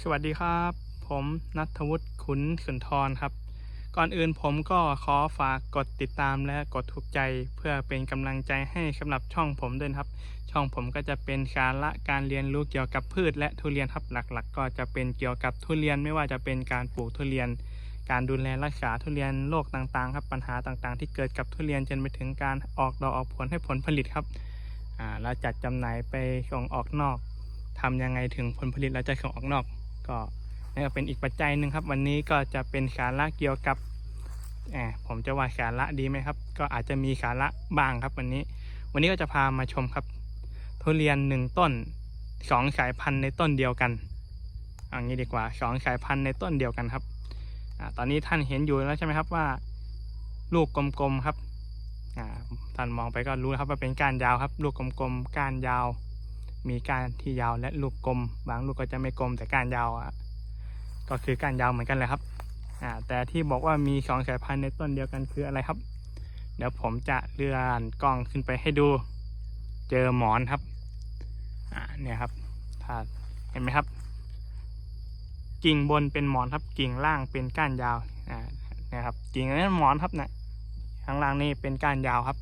สวัสดีครับ ผมนัทวุฒิขุนขุนทรครับ ก่อนอื่นผมก็ขอฝากกดติดตามและกดถูกใจ เพื่อเป็นกำลังใจให้สำหรับช่องผมด้วยครับ ช่องผมก็จะเป็นสาระการเรียนรู้เกี่ยวกับพืชและทุเรียนครับหลัก ๆ ก็จะเป็นเกี่ยวกับทุเรียนไม่ว่าจะเป็นการปลูกทุเรียน การดูแลรักษาทุเรียนโรคต่างๆ ครับปัญหาต่างๆ ที่เกิดกับทุเรียนจนไปถึงการออกดอกออกผลให้ผลผลิตครับแล้วจัดจำหน่ายไปส่งออกนอกทำยังไงถึงผลผลิตเราจะส่งออกนอก ก็นี่ก็เป็นอีกปัจจัยหนึ่งครับ วันนี้ก็จะเป็นสาระเกี่ยวกับแอบผมจะว่าสาระดีไหมครับ ก็อาจจะมีสาระบ้างครับ วันนี้ วันนี้ก็จะพามาชมครับ ทุเรียนหนึ่งต้นสองสายพันธุ์ในต้นเดียวกันเอางี้ดีกว่าสองสายพันธุ์ในต้นเดียวกันครับอตอนนี้ท่านเห็นอยู่แล้วใช่ไหมครับว่า ลูกกลมๆครับท่านมองไปก็รู้ครับว่าเป็นก้านยาวครับ ลูกกลมๆก้านยาว มีก้านที่ยาวและลูกกลม บางลูกก็จะไม่กลมแต่ก้านยาวอะก็คือก้านยาวเหมือนกันเลยครับอ่าแต่ที่บอกว่ามีสองสายพันธุ์ในต้นเดียวกันคืออะไรครับ เดี๋ยวผมจะเลื่อนกล้องขึ้นไปให้ดู เจอหมอนครับอ่าเนี่ยครับถ้าเห็นไหมครับ กิ่งบนเป็นหมอนครับ กิ่งล่างเป็นก้านยาวอ่าเนี่ยครับ กิ่งนั้นหมอนครับเนี่ยข้างล่างนี่เป็นก้านยาวครับ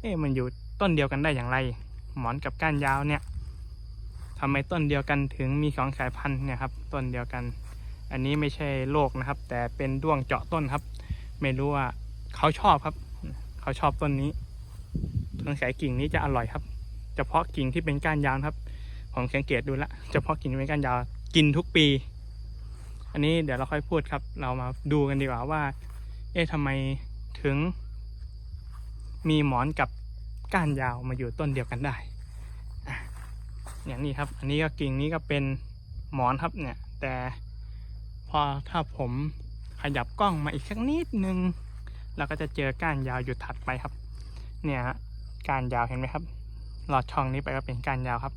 เอ๊ะมันอยู่ต้นเดียวกันได้อย่างไร หมอนกับก้านยาวเนี่ย ทำไมต้นเดียวกันถึงมีสองสายพันธุ์เนี่ยครับต้นเดียวกัน อันนี้ไม่ใช่โรคนะครับ แต่เป็นด้วงเจาะต้นครับ ไม่รู้ว่าเขาชอบครับ เขาชอบต้นนี้ต้นสายกิ่งนี้จะอร่อยครับ เฉพาะกิ่งที่เป็นก้านยาวครับผมสังเกตดูละเฉพาะกิ่งที่เป็นก้านยาวกินทุกปี อันนี้เดี๋ยวเราค่อยพูดครับ เรามาดูกันดีกว่าว่า เอ๊ะทำไมถึง มีหมอนกับก้านยาวมาอยู่ต้นเดียวกันได้ อย่างนี้ครับ อันนี้ก็กิ่งนี้ก็เป็นหมอนครับเนี่ย แต่พอถ้าผมขยับกล้องมาอีกสักนิดนึงเราก็จะเจอก้านยาวอยู่ถัดไปครับ เนี่ยฮะก้านยาวเห็นไหมครับ หลอดช่องนี้ไปก็เป็นก้านยาวครับ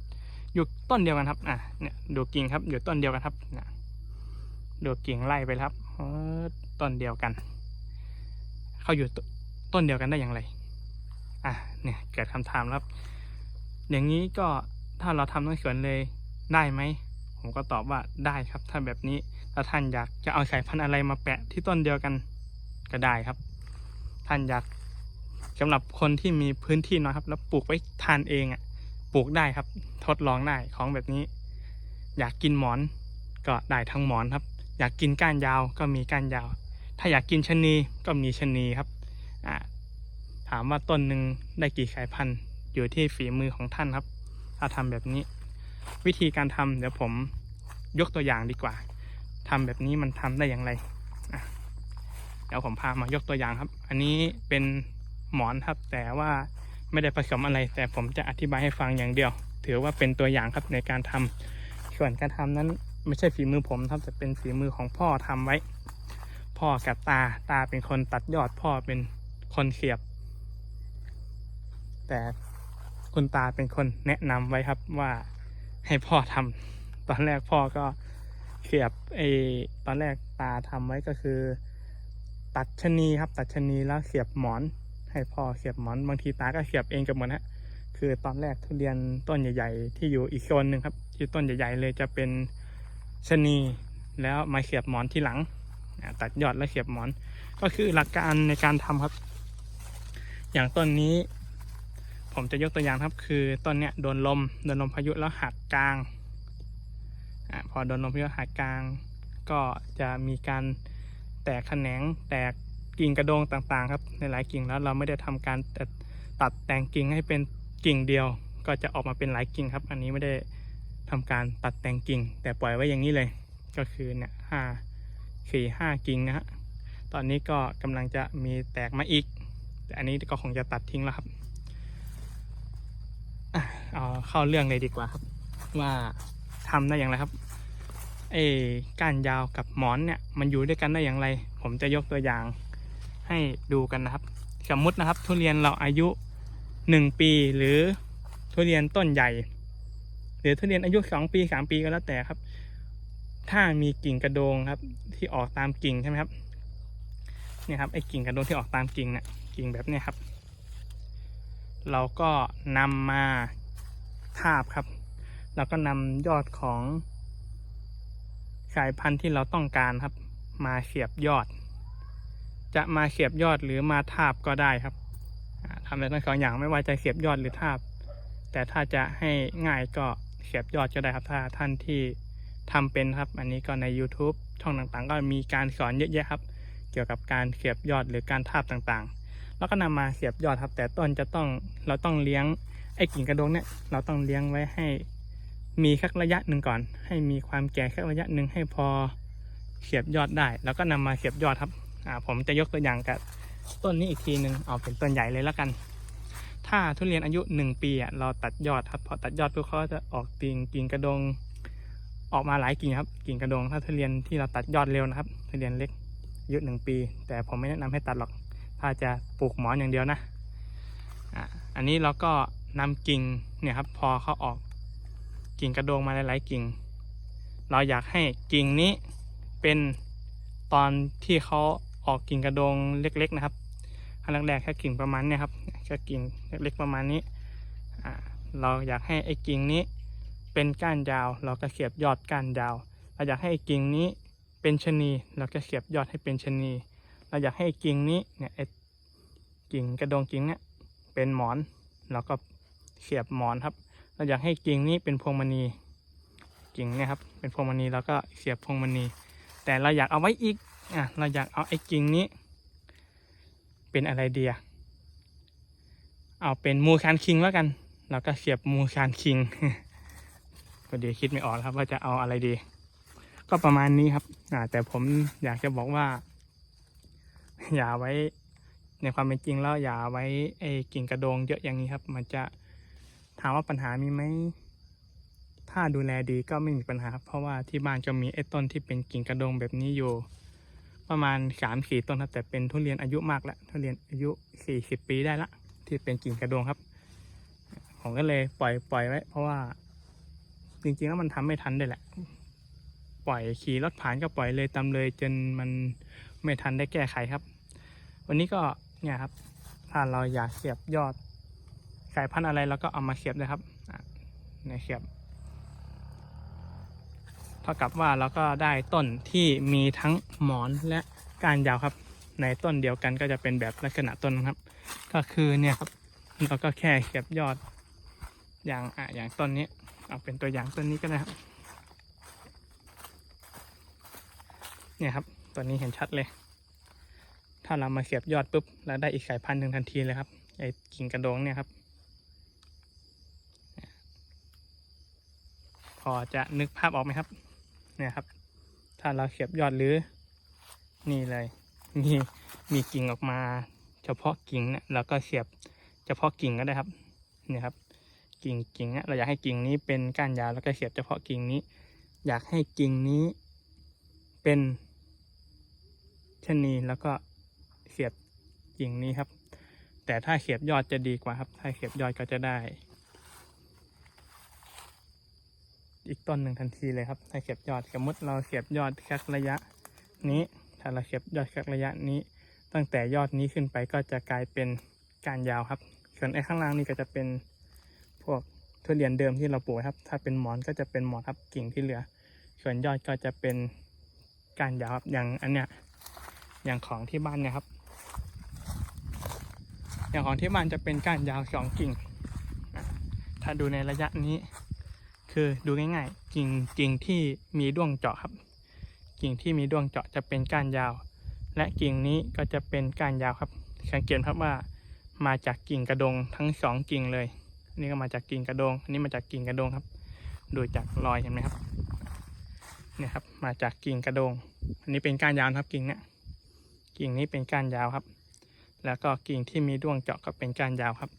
อยู่ต้นเดียวกันครับ อะ เนี่ยดูกิ่งครับ อยู่ต้นเดียวกันครับนะดูกิ่งไล่ไปครับต้นเดียวกัน เขาอยู่ต้นเดียวกันได้อย่างไร อะ เนี่ยเกิดคำถามแล้วครับ อย่างนี้ก็ ถ้าเราทำทั้งสวนเลยได้ไหม ผมก็ตอบว่าได้ครับ ถ้าแบบนี้ถ้าท่านอยากจะเอาสายพันธุ์อะไรมาแปะที่ต้นเดียวกันก็ได้ครับ ท่านอยากสำหรับคนที่มีพื้นที่น้อยครับ แล้วปลูกไว้ทานเองอะปลูกได้ครับ ทดลองได้ของแบบนี้ อยากกินหมอนก็ได้ทั้งหมอนครับ อยากกินก้านยาวก็มีก้านยาว ถ้าอยากกินชะนีก็มีชะนีครับอ่าถามว่าต้นหนึ่งได้กี่สายพันธุ์อยู่ที่ฝีมือของท่านครับ ถ้าทำแบบนี้ วิธีการทำเดี๋ยวผมยกตัวอย่างดีกว่าทำแบบนี้มันทำได้อย่างไรเดี๋ยวผมพามายกตัวอย่างครับ อันนี้เป็นหมอนครับ แต่ว่าไม่ได้ผสมอะไร แต่ผมจะอธิบายให้ฟังอย่างเดียว ถือว่าเป็นตัวอย่างครับในการทำส่วนการทำนั้นไม่ใช่ฝีมือผมครับแต่เป็นฝีมือของพ่อทำไว้ พ่อกับตาตาเป็นคนตัดยอดพ่อเป็นคนเสียบ แต่ คุณตาเป็นคนแนะนำไว้ครับว่าให้พ่อทำตอนแรกพ่อก็เสียบไอตอนแรกตาทำไว้ก็คือ ตัดชะนีครับ ตัดชะนีแล้วเสียบหมอน ให้พ่อเสียบหมอนบางทีตาก็เสียบเองกับหมดฮะคือตอนแรกทุเรียนต้นใหญ่ ๆ ที่อยู่อีกโซนหนึ่งครับ ที่ต้นใหญ่ ๆ เลยจะเป็นชะนีแล้วมาเสียบหมอนที่หลัง ตัดยอดแล้วเสียบหมอน ก็คือหลักการในการทำครับ อย่างต้นนี้ ผมจะยกตัวอย่างครับ คือต้นเนี้ยโดนลมโดนลมพายุแล้วหักกลางอาพอโดนลมพายุหักกลาง ก็จะมีการแตกแขนงแตกกิ่งกระโดงต่างๆ ครับ ในหลายกิ่งแล้วเราไม่ได้ทำการตัดตัดแต่งกิ่งให้เป็นกิ่งเดียว ก็จะออกมาเป็นหลายกิ่งครับ อันนี้ไม่ได้ทำการตัดแต่งกิ่ง แต่ปล่อยไว้อย่างนี้เลย ก็คือเนี่ยห้าสี่ห้ากิ่งนะฮะตอนนี้ก็กำลังจะมีแตกมาอีก แต่อันนี้ก็คงจะตัดทิ้งแล้วครับ เอาเข้าเรื่องเลยดีกว่าครับ ว่าทำได้อย่างไรครับเอ้ก้านยาวกับหมอนเนี่ยมันอยู่ด้วยกันได้อย่างไร ผมจะยกตัวอย่างให้ดูกันนะครับ สมมุตินะครับ ทุเรียนเราอายุหนึ่งปีหรือทุเรียนต้นใหญ่ หรือทุเรียนอายุสองปีสามปีก็แล้วแต่ครับ ถ้ามีกิ่งกระโดงครับ ที่ออกตามกิ่งใช่ไหมครับเนี่ยครับไอ้กิ่งกระโดงที่ออกตามกิ่งเนี่ยกิ่งแบบเนี้ยครับ เราก็นำมาทาบครับ แล้วก็นำยอดของสายพันธุ์ที่เราต้องการครับ มาเสียบยอด จะมาเสียบยอดหรือมาทาบก็ได้ครับทำได้ทั้งสองอย่างไม่ว่าจะเสียบยอดหรือทาบ แต่ถ้าจะให้ง่ายก็เสียบยอดก็ได้ครับ ถ้าท่านที่ทำเป็นครับ อันนี้ก็ใน YouTube ช่องต่างๆ ก็มีการสอนเยอะแยะครับ เกี่ยวกับการเสียบยอดหรือการทาบต่างๆ แล้วก็นำมาเสียบยอดครับ แต่ต้นจะต้องเราต้องเลี้ยงไอ้กิ่งกระดงเนี่ยเราต้องเลี้ยงไว้ให้มีสักระยะหนึ่งก่อน ให้มีความแก่สักระยะหนึ่งให้พอเสียบยอดได้ แล้วก็นำมาเสียบยอดครับอ่าผมจะยกตัวอย่างกับต้นนี้อีกทีหนึ่งเอาเป็นต้นใหญ่เลยแล้วกัน ถ้าทุเรียนอายุหนึ่งปีอะเราตัดยอดครับพอตัดยอดปุ๊บเขาก็จะออกกิ่งกิ่งกระดง ออกมาหลายกิ่งครับ กิ่งกระดงถ้าทุเรียนที่เราตัดยอดเร็วนะครับทุเรียนเล็กอายุหนึ่งปี แต่ผมไม่แนะนำให้ตัดหรอก ถ้าจะปลูกหมอนอย่างเดียวนะอะอันนี้เราก็นำกิ่งเนี่ยครับพอเขาออกกิ่งกระโดงมาหลายๆกิ่ง เราอยากให้กิ่งนี้เป็นตอนที่เขาออกกิ่งกระโดงเล็กๆนะครับอันแรกๆแค่กิ่งประมาณเนี้ยครับแค่กิ่งเล็กๆประมาณนี้เราอยากให้ไอ้กิ่งนี้เป็นก้านยาว เราก็เสียบยอดก้านยาว เราอยากให้ไอ้กิ่งนี้เป็นชะนี เราก็เสียบยอดให้เป็นชะนี เราอยากให้กิ่งนี้เนี่ยกิ่งกระดงกิ่งเนี่ยเป็นหมอนเราก็เสียบหมอนครับ เราอยากให้กิ่งนี้เป็นพวงมณีกิ่งเนี่ยครับเป็นพวงมณีเราก็เสียบพวงมณี แต่เราอยากเอาไว้อีกอะเราอยากเอาไอ้กิ่งนี้ เป็นอะไรเดียเอาเป็นมูคานคิงแล้วกันเราก็เสียบมูคานคิงพอดีคิดไม่ออกครับว่าจะเอาอะไรดี ก็ประมาณนี้ครับอ่าแต่ผมอยากจะบอกว่า อย่าไว้ในความเป็นจริงแล้วอย่าไว้ไอ้กิ่งกระโดงเยอะอย่างนี้ครับ มันจะถามว่าปัญหามีไหมถ้าดูแลดีก็ไม่มีปัญหา เพราะว่าที่บ้านจะมีไอ้ต้นที่เป็นกิ่งกระโดงแบบนี้อยู่ ประมาณสามสี่ต้นครับแต่เป็นทุเรียนอายุมากแล้วทุเรียนอายุสี่สิบปีได้ละที่เป็นกิ่งกระโดงครับ ผมก็เลยปล่อยปล่อยไว้ เพราะว่าจริงๆแล้วมันทำไม่ทันด้วยแหละ ปล่อยขี่รถผ่านก็ปล่อยเลยตามเลยจนมันไม่ทันได้แก้ไขครับ วันนี้ก็เนี่ยครับ ถ้าเราอยากเสียบยอดสายพันธุ์อะไรเราก็เอามาเสียบเลยครับอะเนี่ยเสียบ เท่ากับว่าเราก็ได้ต้นที่มีทั้งหมอนและก้านยาวครับ ในต้นเดียวกันก็จะเป็นแบบลักษณะต้นครับ ก็คือเนี่ยครับเราก็แค่เสียบยอดอย่างอะอย่างต้นนี้เอาเป็นตัวอย่างต้นนี้ก็ได้ครับ เนี่ยครับตัวนี้เห็นชัดเลย ถ้าเรามาเสียบยอดปุ๊บเราได้อีกสายพันธุ์หนึ่งทันทีเลยครับไอ้กิ่งกระโดงเนี่ยครับ พอจะนึกภาพออกไหมครับ เนี่ยครับ ถ้าเราเสียบยอดหรือ นี่เลยมีมีกิ่งออกมา เฉพาะกิ่งเนี่ยเราก็เสียบเฉพาะกิ่งก็ได้ครับเนี่ยครับ กิ่งกิ่งเนี่ยเราอยากให้กิ่งนี้เป็นก้านยาวแล้วก็เสียบเฉพาะกิ่งนี้ อยากให้กิ่งนี้เป็นชนีแล้วก็ เสียบกิ่งนี้ครับ แต่ถ้าเสียบยอดจะดีกว่าครับ ถ้าเสียบยอดก็จะได้ อีกต้นหนึ่งทันทีเลยครับ ถ้าเสียบยอดสมมติเราเสียบยอดแค่ระยะ นี้ ถ้าเราเสียบยอดแค่ระยะนี้ ตั้งแต่ยอดนี้ขึ้นไปก็จะกลายเป็นการยาวครับ ส่วนไอ้ข้างล่างนี่ก็จะเป็นพวกทุเรียนเดิมที่เราปลูกครับ ถ้าเป็นหมอนก็จะเป็นหมอนครับกิ่งที่เหลือ ส่วนยอดก็จะเป็นการยาวครับอย่างอันเนี้ยอย่างของที่บ้านเนี่ยครับ อย่างของที่บ้านจะเป็นก้านยาวสองกิ่ง ถ้าดูในระยะนี้ คือดูง่ายๆ กิ่งกิ่งที่มีด้วงเจาะครับ กิ่งที่มีด้วงเจาะจะเป็นก้านยาว และกิ่งนี้ก็จะเป็นก้านยาวครับ สังเกตครับว่ามาจากกิ่งกระดงทั้งสองกิ่งเลยอันนี้ก็มาจากกิ่งกระดงอันนี้มาจากกิ่งกระดงครับ ดูจากรอยเห็นไหมครับเนี่ยครับ มาจากกิ่งกระดง อันนี้เป็นก้านยาวครับกิ่งเนี้ยกิ่งนี้เป็นก้านยาวครับ แล้วก็กิ่งที่มีด้วงเจาะก็เป็นก้านยาวครับ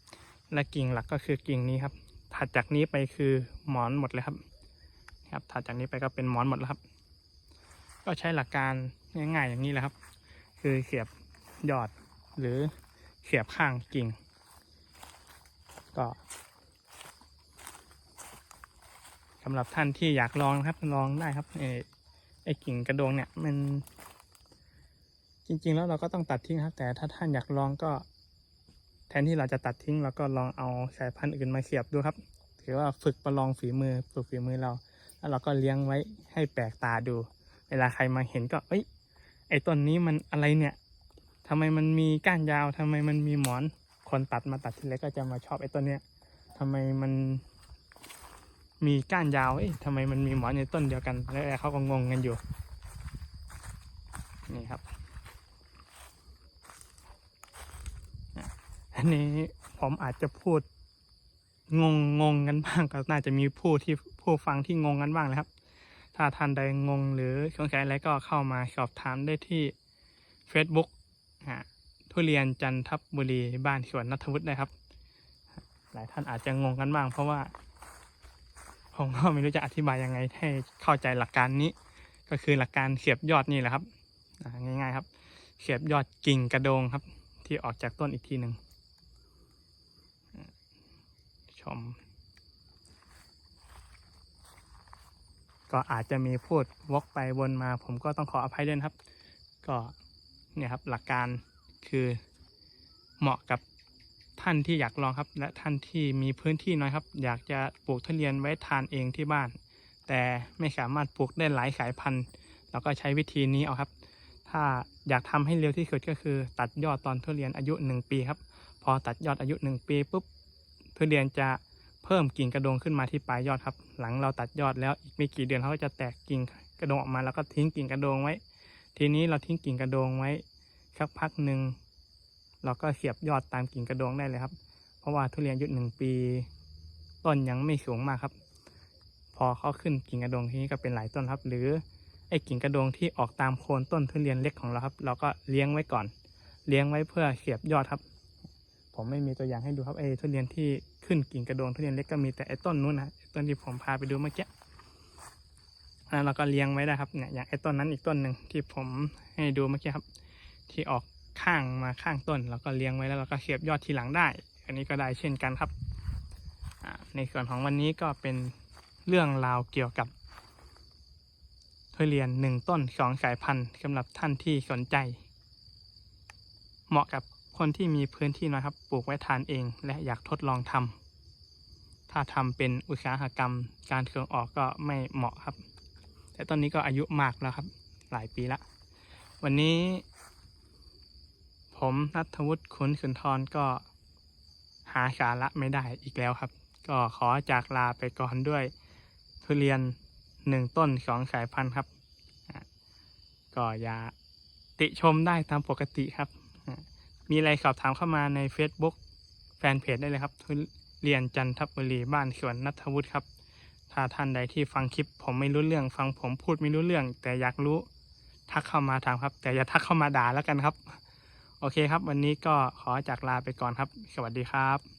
และกิ่งหลักก็คือกิ่งนี้ครับ ถัดจากนี้ไปคือหมอนหมดเลยครับ ครับ ถัดจากนี้ไปก็เป็นหมอนหมดแล้วครับ ก็ใช้หลักการง่ายๆอย่างนี้แหละครับ คือเสียบยอดหรือเสียบข้างกิ่ง ก็สำหรับท่านที่อยากลองนะครับลองได้ครับไอ้ไอ้กิ่งกระโดงเนี่ยมัน จริง ๆ แล้วเราก็ต้องตัดทิ้งครับ แต่ถ้าท่านอยากลองก็ แทนที่เราจะตัดทิ้งเราก็ลองเอาสายพันธุ์อื่นมาเสียบดูครับ ถือว่าฝึกประลองฝีมือฝึกฝีมือเรา แล้วเราก็เลี้ยงไว้ให้แปลกตาดู เวลาใครมาเห็นก็เอ้ยไอ้ต้นนี้มันอะไรเนี่ยทำไมมันมีก้านยาวทำไมมันมีหมอน คนตัดมาตัดทีไรก็จะมาชอบไอ้ต้นเนี้ยทำไมมันมีก้านยาวเอ้ยทำไมมันมีหมอนในต้นเดียวกันแล้วเขาก็งงกันอยู่ นี่ครับ อันนี้ผมอาจจะพูดงงงงกันบ้างก็น่าจะมีผู้ที่ผู้ฟังที่งงกันบ้างนะครับ ถ้าท่านใดงงหรือสงสัยอะไรก็เข้ามาสอบถามได้ที่ Facebook ฮะทุเรียนจันทบุรีบ้านสวนนัทวุฒินะครับ หลายท่านอาจจะงงกันบ้าง เพราะว่า ผมก็ไม่รู้จะอธิบายยังไงให้เข้าใจหลักการนี้ ก็คือหลักการเสียบยอดนี่แหละครับอ่าง่ายๆครับเสียบยอดกิ่งกระโดงครับ ที่ออกจากต้นอีกทีหนึ่งอ่าช ม ก็อาจจะมีพูดวกไปวนมา ผมก็ต้องขออภัยด้วยครับ ก็เนี่ยครับหลักการคือเหมาะกับท่านที่อยากลองครับ และท่านที่มีพื้นที่น้อยครับ อยากจะปลูกทุเรียนไว้ทานเองที่บ้าน แต่ไม่สามารถปลูกได้หลายสายพันธุ์เราก็ใช้วิธีนี้เอาครับ ถ้าอยากทำให้เร็วที่สุดก็คือ ตัดยอดตอนทุเรียนอายุ 1 ปีครับ พอตัดยอดอายุ 1 ปีปุ๊บ ทุเรียนจะเพิ่มกิ่งกระโดงขึ้นมาที่ปลายยอดครับ หลังเราตัดยอดแล้วอีกไม่กี่เดือนเขาก็จะแตกกิ่งกระโดงออกมาแล้วก็ทิ้งกิ่งกระโดงไว้ ทีนี้เราทิ้งกิ่งกระโดงไว้สักพักหนึ่งเราก็เสียบยอดตามกิ่งกระโดงได้เลยครับ เพราะว่าทุเรียนอายุหนึ่งปี ต้นยังไม่สูงมากครับ พอเขาขึ้นกิ่งกระโดงทีนี้ก็เป็นหลายต้นครับ หรือไอ้กิ่งกระโดงที่ออกตามโคนต้นทุเรียนเล็กของเราครับ เราก็เลี้ยงไว้ก่อน เลี้ยงไว้เพื่อเสียบยอดครับ ผมไม่มีตัวอย่างให้ดูครับไอ้ทุเรียนที่ขึ้นกิ่งกระโดงทุเรียนเล็กก็มีแต่ไอ้ต้นนู้นนะต้นที่ผมพาไปดูเมื่อกี้อันนั้นเราก็เลี้ยงไว้ได้ครับเนี่ยอย่างไอ้ต้นนั้นอีกต้นหนึ่งที่ผมให้ดูเมื่อกี้ครับ ที่ออกข้างมาข้างต้นเราก็เลี้ยงไว้แล้วเราก็เสียบยอดทีหลังได้ อันนี้ก็ได้เช่นกันครับในส่วนของวันนี้ก็เป็นเรื่องราวเกี่ยวกับทุเรียนหนึ่งต้นสองสายพันธุ์สำหรับท่านที่สนใจ เหมาะกับ คนที่มีพื้นที่น้อยครับปลูกไว้ทานเอง และอยากทดลองทำถ้าทำเป็นอุตสาหกรรม การส่งออกก็ไม่เหมาะครับ แต่ต้นนี้ก็อายุมากแล้วครับ หลายปีละวันนี้ ผมนัทวุฒิขุนสุนทรก็หาสาระไม่ได้อีกแล้วครับ ก็ขอจากลาไปก่อนด้วยทุเรียนหนึ่งต้นสองสายพันธุ์ครับ ก็อย่าติชมได้ตามปกติครับ มีอะไรสอบถามเข้ามาใน Facebook แฟนเพจได้เลยครับทุเรียนจันทบุรีบ้านสวนนัทวุฒิครับ ถ้าท่านใดที่ฟังคลิป ผมไม่รู้เรื่องฟังผมพูดไม่รู้เรื่อง แต่อยากรู้ทักเข้ามาถามครับ แต่อย่าทักเข้ามาด่าแล้วกันครับ โอเคครับ วันนี้ก็ขอจากลาไปก่อนครับ สวัสดีครับ